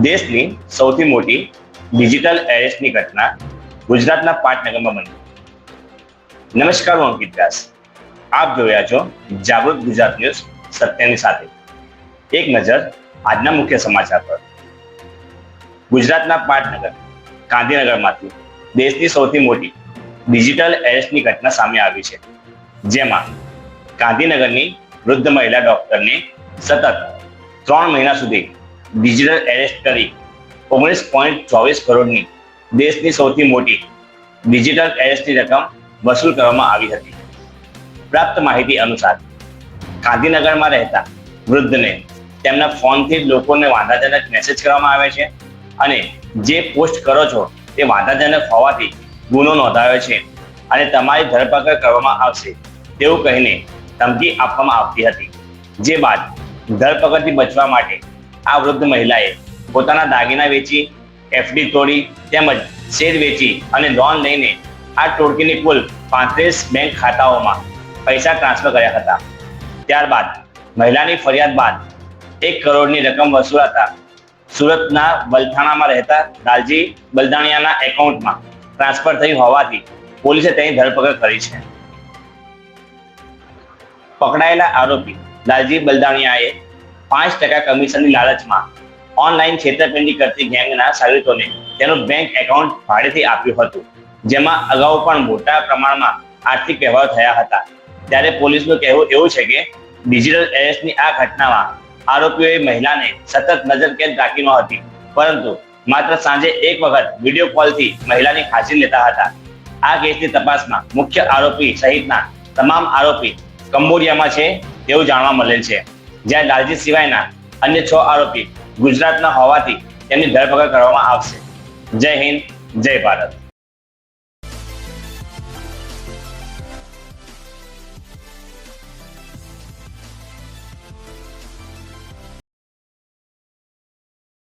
દેશની સૌથી મોટી ડિજિટલ એરેસ્ટની ઘટના ગુજરાતના પાટનગરમાં બની. નમસ્કાર, હું અંકિત વ્યાસ. આપ જોયા છો જાગૃત ગુજરાત ન્યૂઝ સત્યની સાથે. એક નજર આજના મુખ્ય સમાચાર પર. ગુજરાતના પાટનગર, ગાંધીનગરમાંથી દેશની સૌથી મોટી ડિજિટલ એરેસ્ટની ઘટના સામે આવી છે. જેમાં ગાંધીનગરની વૃદ્ધ મહિલા ડોક્ટરને સતત ત્રણ મહિના સુધી ડિજિટલ એરેસ્ટ કરી ઓગણીસ પોઈન્ટ ચોવીસ કરોડની દેશની સૌથી મોટી ડિજિટલ એરેસ્ટની રકમ વસૂલ કરવામાં આવી હતી. પ્રાપ્ત માહિતી અનુસાર ગાંધીનગરમાં રહેતા વૃદ્ધને તેમના ફોનથી લોકોને વાંધાજનક મેસેજ કરવામાં આવે છે અને જે પોસ્ટ કરો છો તે વાંધાજનક હોવાથી ગુનો નોંધાયો છે અને તમારી ધરપકડ કરવામાં આવશે તેવું કહીને ધમકી આપવામાં આવતી હતી. જે બાદ ધરપકડથી બચવા માટે આ વૃદ્ધ મહિલાએ પોતાના દાગીના વેચી એફડી તોડી તેમજ શેર વેચી અને લોન લઈને આ ટોળકીની કુલ પાંત્રીસ બેંક ખાતાઓમાં પૈસા ટ્રાન્સફર કર્યા હતા. ત્યારબાદ મહિલાની ફરિયાદ બાદ એક કરોડની રકમ વસૂલાતા સુરતના બલથાણામાં રહેતા લાલજી બલદાણિયાના એકાઉન્ટમાં ટ્રાન્સફર થઈ હોવાથી પોલીસે તેની ધરપકડ કરી છે. પકડાયેલા આરોપી લાલજી બલદાણિયાએ પાંચ ટકા કમિશનની લાલચમાં ઓનલાઈન છેતરપિંડી કરતી ગેંગના સાગરીતોને તેનું બેંક એકાઉન્ટ ભાડેથી આપ્યું હતું, જેમાં અગાઉ પણ મોટા પ્રમાણમાં આર્થિક વ્યવહાર થયા હતા. ત્યારે પોલીસનું કહેવું એવું છે કે ડિજિટલ એરેસ્ટની આ ઘટનામાં આરોપીઓએ મહિલાને સતત નજરકેદ રાખી ન હતી પરંતુ માત્ર સાંજે એક વખત વીડિયો કોલથી મહિલાની હાજરી લેતા હતા. આ કેસની તપાસમાં મુખ્ય આરોપી સહિતના તમામ આરોપી કંબોડિયામાં છે, તેવું જાણવા મળેલ છે. જ્યાં લાલજી સિવાયના અન્ય છ આરોપી ગુજરાતના હોવાથી તેમની ધરપકડ કરવામાં આવશે. જય હિન્દ, જય ભારત.